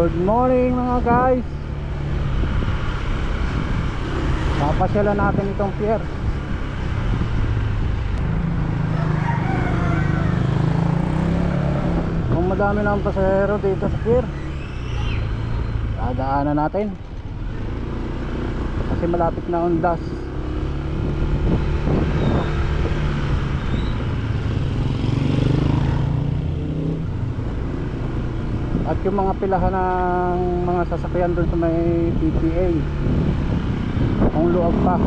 Good morning mga guys. Papasyalan natin itong pier. Kung madami na ang pasahero dito sa pier. Dadaanan natin. Kasi malapit na undas At yung mga pilahan ng mga sasakyan doon sa may PPA Ang luwag pa.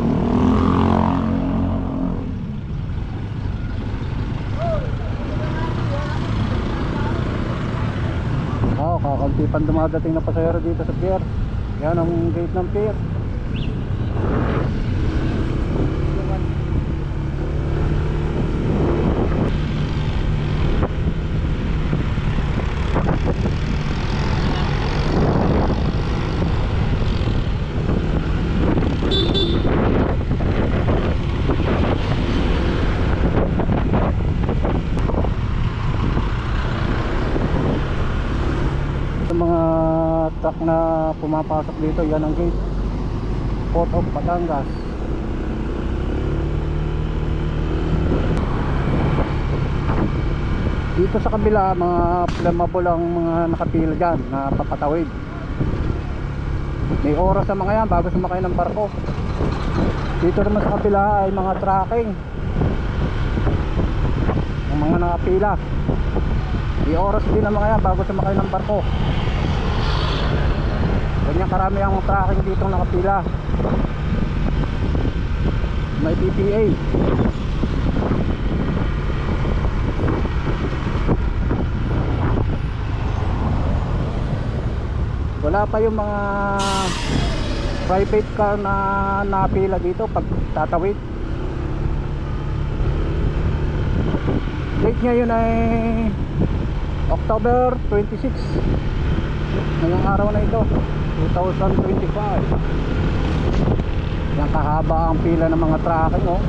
Oh, kakunti pang dumadating na pasahero dito sa pier. Yan ang gate ng pier Sa mga truck na pumapasok dito, yan ang gate. Port of Batangas. Dito sa kabila, mga flammable ang mga nakapila dyan na papatawid. May oras sa mga yan bago sumakay ng barko. Dito naman sa kabila ay mga tracking. Ang mga nakapila. May oras din ang mga yan bago sumakay ng barko. Ganyan karami ang tracking dito nakapila. May PPA. Wala pa yung mga private car na napila dito pag tatawid. Date ngayon ay October 26 ngayong araw na ito 2025 yan kahaba ang pila ng mga tracking oh.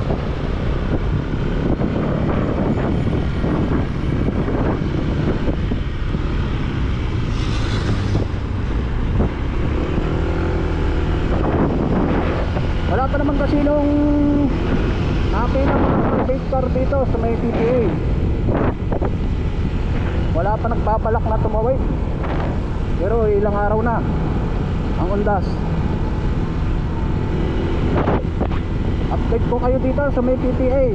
Wala pa naman kasi nung napila mga private car dito sa may PPA wala pa nagbabalak na tumawid. Pero ilang araw na ang undas. Update ko kayo dito sa may PPA